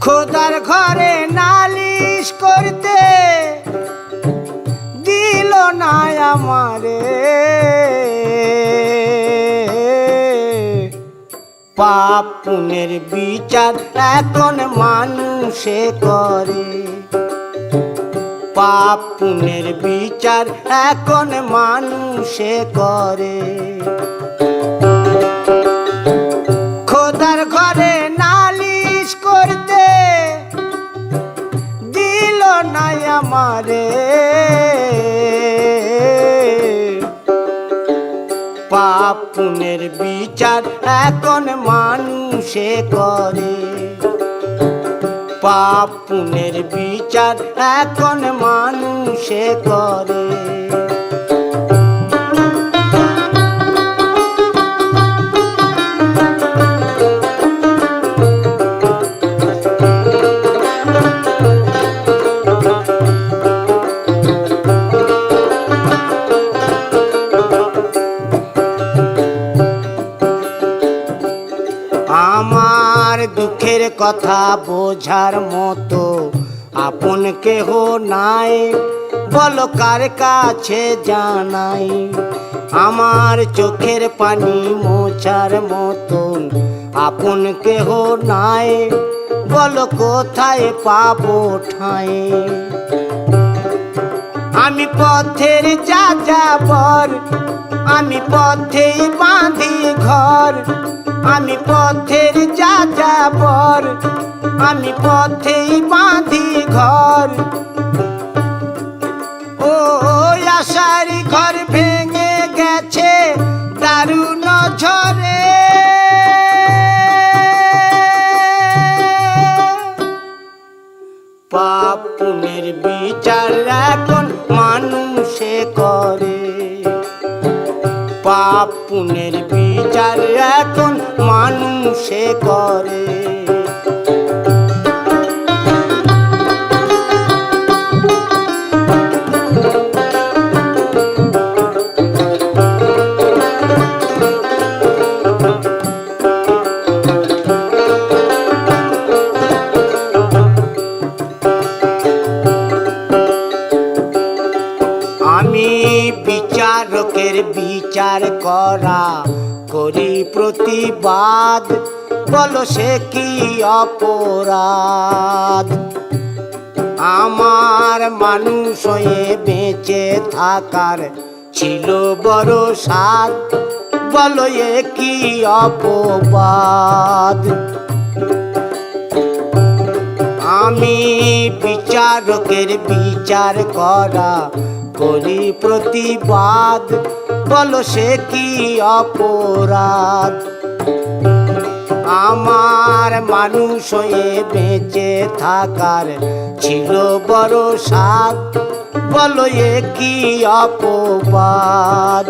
খোদার ঘরে নালিশ করতে দিল না আমারে। পাপ পুনের বিচার এখন মানুষে করে। পাপ পুনের বিচার এখন মানুষে করে। পাপ পুনের বিচার এখন মানুষে করে। পাপ পুনের বিচার এখন মানুষে করে। আমার দুঃখের কথা বোঝার মতো আপন কেহ নাই। বলো কার কাছে জানাই। আমার চোখের পানি মোছার মতন আপন কেহ নাই। বলো কোথায় পাবো ঠাই। আমি পথের যা যাবর আমি পথেই বাঁধি ঘর। আমি পথের যা যাবর আমি পথেই বাঁধি ঘর। ও আশারি ঘর ভেঙে গেছে দারুণ ঝরে পাপ বিচার এখন মানুষে করে। পাপ পুনের বিচার এখন মানুষে করে। আমি বিচারকের বিচার করা করি প্রতিবাদ, বলো সে কি অপরাধ? আমার মানুষ হয়ে বেঁচে থাকার ছিল বড় সাদ বলো এ কি অপবাদ? আমি বিচারকের বিচার করা করি প্রতিবাদ বলো সে কি অপরাধ? আমার মানুষ হয়ে বেঁচে থাকার ছিল বড় সাদ বলো এ কি অপবাদ?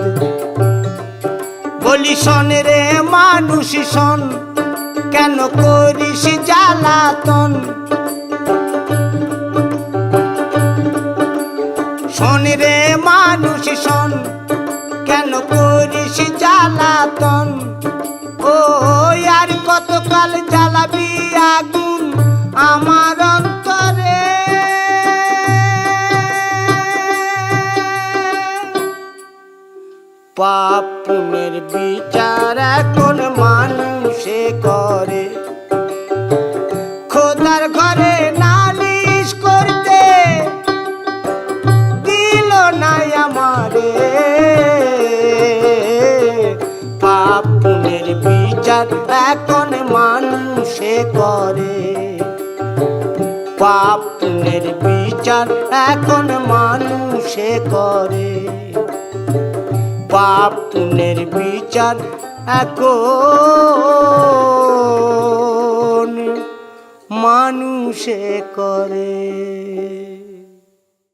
বলি, শোন রে মানুষ, শোন। কেন করিস জ্বালাতন? শোন রে মানুষ, শোন। কেন করিস জ্বালাতন? ও, আর কতকাল জ্বালাবি আগুন আমার অন্তরে? পাপ পুনের বিচার এখন মানুষে করে। খোদার ঘরে মানুষে করে। পাপ পুণ্যের বিচার এখন মানুষে করে। পাপ পুণ্যের বিচার এখন মানুষে করে।